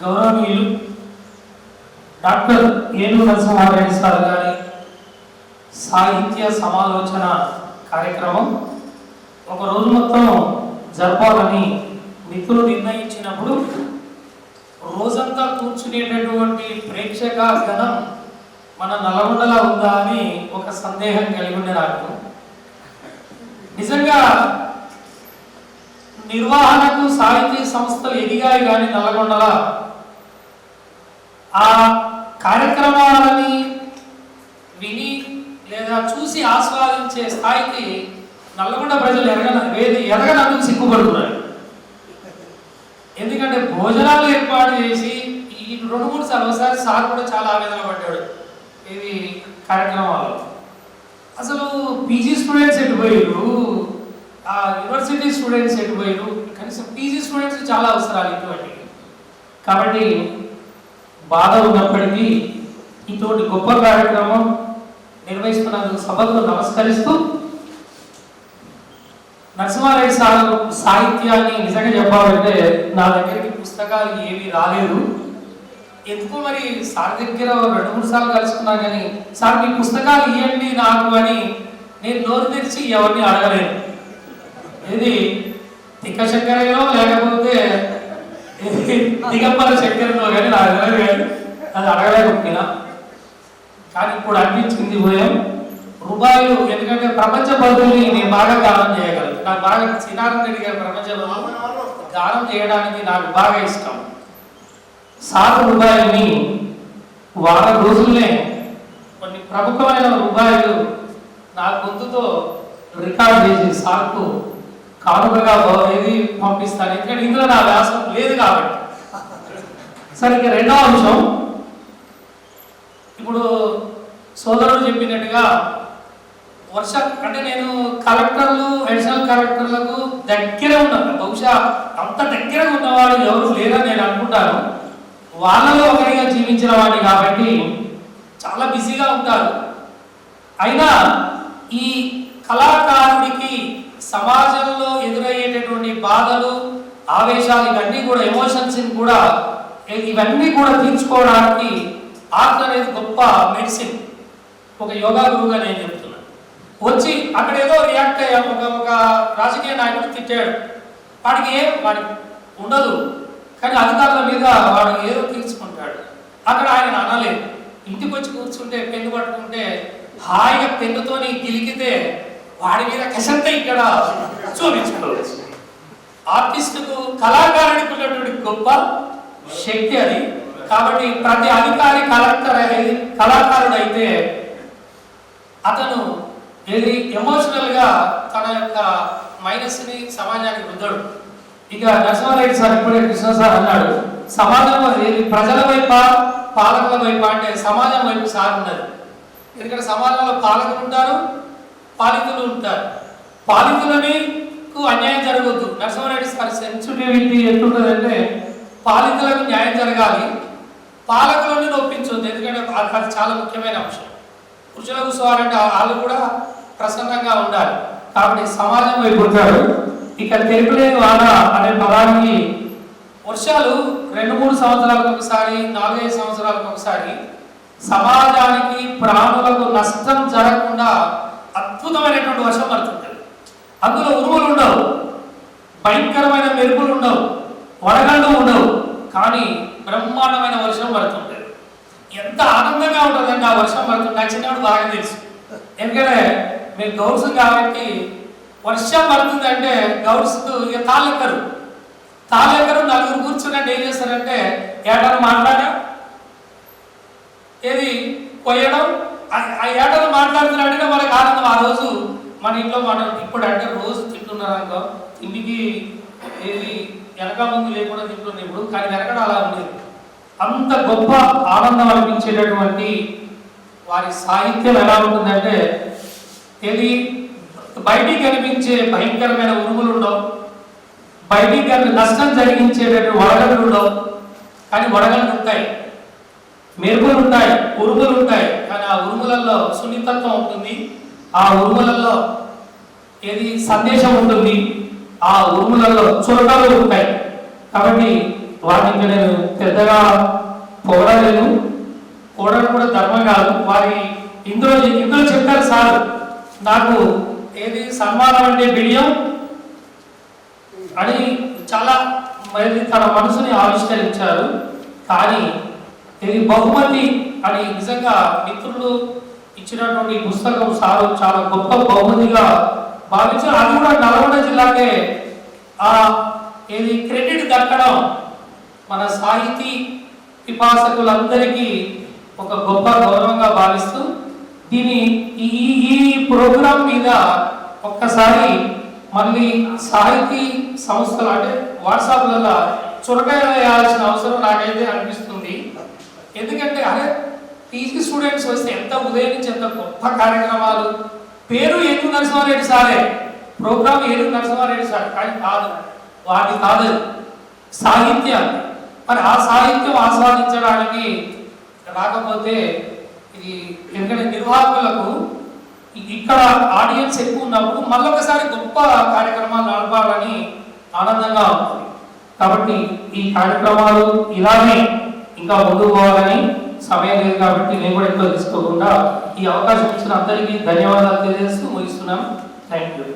గౌరవనీయులు డాక్టర్ ఏను నరసింహారెడ్డి సార్ గారి సాహిత్య సమాలోచన కార్యక్రమం. ఒక రోజు మొత్తం జరపాలని మిత్రులు నిర్ణయించినప్పుడు రోజంతా కూర్చునేటటువంటి ప్రేక్షక గణం మన నల్గొండలా ఉందా అని ఒక సందేహం కలిగి ఉండే నాకు నిజంగా నిర్వహణకు సాహితీ సంస్థలు ఎదిగాయి కానీ నల్గొండల ఆ కార్యక్రమాలని విని లేదా చూసి ఆస్వాదించే స్థాయికి నల్గొండ ప్రజలు ఎరగన వేది ఎరగనందుకు సిగ్గుపడుతున్నారు. ఎందుకంటే భోజనాలు ఏర్పాటు చేసి ఈ రెండు మూడు సార్లు ఒకసారి సార్ కూడా చాలా ఆవేదన పడ్డాడు ఇది కార్యక్రమాల్లో. అసలు పీజీ స్టూడెంట్స్ ఎటు పోయారు ఆ యూనివర్సిటీ స్టూడెంట్స్ ఎటు పోయారు కనీసం పీజీ స్టూడెంట్స్ చాలా అవసరాలు ఇటువంటి కాబట్టి బాధ ఉన్నప్పటికీ ఇటువంటి గొప్ప కార్యక్రమం నిర్వహిస్తున్నందుకు సభకు నమస్కరిస్తూ నరసింహారెడ్డి సార్ సాహిత్యాన్ని నిజంగా చెప్పాలంటే నా దగ్గరికి పుస్తకాలు ఏమీ రాలేదు. ఎందుకు మరి సార్ దగ్గర రెండు మూడు సార్లు కలుసుకున్నా కానీ సార్ మీ పుస్తకాలు ఇవ్వండి నాకు అని నేను నోరు తెరిచి ఎవరిని అడగలేను ఇది తిక్క చక్కెరలో లేకపోతే దిగంబర చక్కెరలో కానీ నాకు తెలియదు కానీ అది అడగలేకపోయినా. కానీ ఇప్పుడు అనిపించింది ఉదయం రూపాయలు ఎందుకంటే ప్రపంచ బదుల్ని నేను బాగా గానం చేయగలను. నాకు బాగా శ్రీనారాయణ రెడ్డి గారి ప్రపంచ గానం చేయడానికి నాకు బాగా ఇష్టం. సార్ రూపాయలని వారం రోజుల్నే కొన్ని ప్రముఖమైన రూపాయలు నా గొంతుతో రికార్డ్ చేసి సార్కు కానుకగా ఏది పంపిస్తాను? ఎందుకంటే ఇందులో నా వ్యాసం లేదు కాబట్టి. సరే ఇక రెండవ అంశం. ఇప్పుడు సోదరుడు చెప్పినట్టుగా వర్ష అంటే నేను కలెక్టర్లు అడిషనల్ కలెక్టర్లకు దగ్గర ఉన్నాను. బహుశా అంత దగ్గర ఉన్నవాడు ఎవరు లేరని నేను అనుకుంటాను. వాళ్ళలో ఒకరిగా జీవించిన వాడిని కాబట్టి చాలా బిజీగా ఉంటారు. అయినా ఈ కళాకారుడికి సమాజ ఎదురయ్యేటటువంటి బాధలు ఆవేశాలు ఇవన్నీ కూడా ఎమోషన్స్ కూడా ఇవన్నీ కూడా తీర్చుకోవడానికి ఆర్ట్ అనేది గొప్ప మెడిసిన్ ఒక యోగా గురువుగా నేను చెప్తున్నాను. వచ్చి అక్కడ ఏదో రియాక్ట్ అయ్యా ఒక ఒక రాజకీయ నాయకుడు తిట్టాడు. వాడికి ఏం వాడికి ఉండదు. కానీ అధికారుల మీద వాడు ఏదో తీర్చుకుంటాడు. అక్కడ ఆయన అనలేదు. ఇంటికి వచ్చి కూర్చుంటే పెన్ను పట్టుకుంటే హాయిగా పెన్నుతోని గిలికితే వాడి మీద కసంత ఇక్కడ చూపించుకోవచ్చు. ఆర్టిస్టుకు కళాకారుడికి ఉన్నటువంటి గొప్ప శక్తి అది. కాబట్టి ప్రతి అధికారి కలెక్టర్ అనేది కళాకారుడు అయితే అతను ఏది ఎమోషనల్గా తన యొక్క మైనస్ని సమాజానికి రుద్దడు ఇక నరసింహారెడ్డి సార్ ఇప్పుడే కృష్ణ సార్ అన్నాడు సమాజంలో ఏది ప్రజల వైపు పాలకుల వైపు అంటే సమాజం వైపు సాగున్నది ఎందుకంటే సమాజంలో పాలకులు ఉంటారు పాలితులు ఉంటారు. పాలితులని కు అన్యాయం జరగవద్దు నరసింహారెడ్డి గారి సెన్సిటివిటీ ఎట్లుంటుందంటే పాలితులకు న్యాయం జరగాలి. పాలకులను నొప్పించొద్దు. ఎందుకంటే అది చాలా ముఖ్యమైన అంశం. పురుషుల కూర్చోవాలంటే వాళ్ళు కూడా ప్రసన్నంగా ఉండాలి. కాబట్టి సమాజం అయిపోతారు ఇక్కడ ఇక తెలుపులేని వాన అనే పదానికి వర్షాలు రెండు మూడు సంవత్సరాలకు ఒకసారి నాలుగైదు సంవత్సరాలకు ఒకసారి సమాజానికి ప్రాణులకు నష్టం జరగకుండా అద్భుతమైనటువంటి వర్షం పడుతుంది. అందులో ఉరువులు ఉండవు. భయంకరమైన మెరుపులు ఉండవు. వడగళ్ళు ఉండవు. కానీ బ్రహ్మాండమైన వర్షం పడుతుంది ఎంత ఆనందంగా ఉంటుందంటే ఆ వర్షం పడుతుంది నాకు చిన్నప్పుడు బాగా తెలుసు. ఎందుకంటే మీరు గౌడ్స్ కాబట్టి వర్షం పడుతుంది అంటే గౌడ్స్కు ఇక తాళ్ళెక్కరు తాళ్ళెక్కరు నలుగురు కూర్చున్నట్టు ఏం చేస్తారంటే ఏడాది మాట్లాడా ఏది కొయ్యడం ఆ- ఏటను ఏడాది మాట్లాడుతున్నాడంటే మనకు ఆనందం. ఆ రోజు మన ఇంట్లో మాట ఇప్పుడు అంటే రోజు తింటున్నారు అనుకో తిండికి ఏది వెనక ముందు లేకుండా తింటున్నారు ఇప్పుడు కానీ వెనకడ అలా ఉండేది. అంత గొప్ప ఆనందం అనిపించేటటువంటి వారి సాహిత్యం ఎలా ఉంటుందంటే ఇది బయటికి కనిపించే భయంకరమైన ఉరుములు ఉండవు. బయటికి కనిపి నష్టం జరిగించేటటువంటి వడగలు ఉండవు. కానీ వడగలు ఉంటాయి. మెరుపులు ఉంటాయి ఉరుములు ఉంటాయి. కానీ ఆ ఉరుములలో సున్నితత్వం ఉంటుంది. ఆ ఉరుములలో ఏది సందేశం ఉంటుంది ఆ ఉరుములలో చురకలు ఉంటాయి. కాబట్టి వారిని నేను పెద్దగా పొగడలేను పొగడడం కూడా ధర్మం కాదు. వారి ఇందులో ఇందులో చెప్తారు సార్. నాకు ఏది సన్మానం అంటే బిడియం అని చాలా మరి తన మనసుని ఆవిష్కరించారు. కానీ ఇది బహుమతి అని నిజంగా మిత్రులు ఇచ్చినటువంటి పుస్తకం సారు చాలా గొప్ప బహుమతిగా భావించి అది కూడా నల్గొండ జిల్లాకే ఆ ఏది క్రెడిట్ దక్కడం మన సాహితీ పిపాసకులందరికీ ఒక గొప్ప గౌరవంగా భావిస్తూ దీని ఈ ఈ- ఈ ప్రోగ్రాం మీద ఒక్కసారి మళ్ళీ సాహితీ సంస్థలు అంటే వాట్సాప్లలో చురకాయ వేయాల్సిన అవసరం నాకైతే అనిపిస్తుంది. ఎందుకంటే అరే పీజీ స్టూడెంట్స్ వస్తే ఎంత ఉదయం నుంచి ఎంత గొప్ప కార్యక్రమాలు? పేరు ఏడు నరసింహారెడ్డి సారే. ప్రోగ్రామ్ ఏడు నరసింహారెడ్డి సార్. కానీ కాదు. వాటి కాదు. సాహిత్యం. మరి ఆ సాహిత్యం ఆస్వాదించడానికి రాకపోతే ఇది ఎందుకంటే నిర్వాహకులకు ఇక్కడ ఆడియన్స్ ఎక్కువ ఉన్నప్పుడు మళ్ళొకసారి గొప్ప కార్యక్రమాలు నడపాలని ఆనందంగా ఉంటుంది కాబట్టి ఈ కార్యక్రమాలు ఇలానే ఇంకా ముందుకు పోవాలని సమయం లేదు కాబట్టి నేను కూడా ఎక్కువ తీసుకోకుండా ఈ అవకాశం ఇచ్చిన అందరికీ ధన్యవాదాలు తెలియజేస్తూ ముగిస్తున్నాను థ్యాంక్ యూ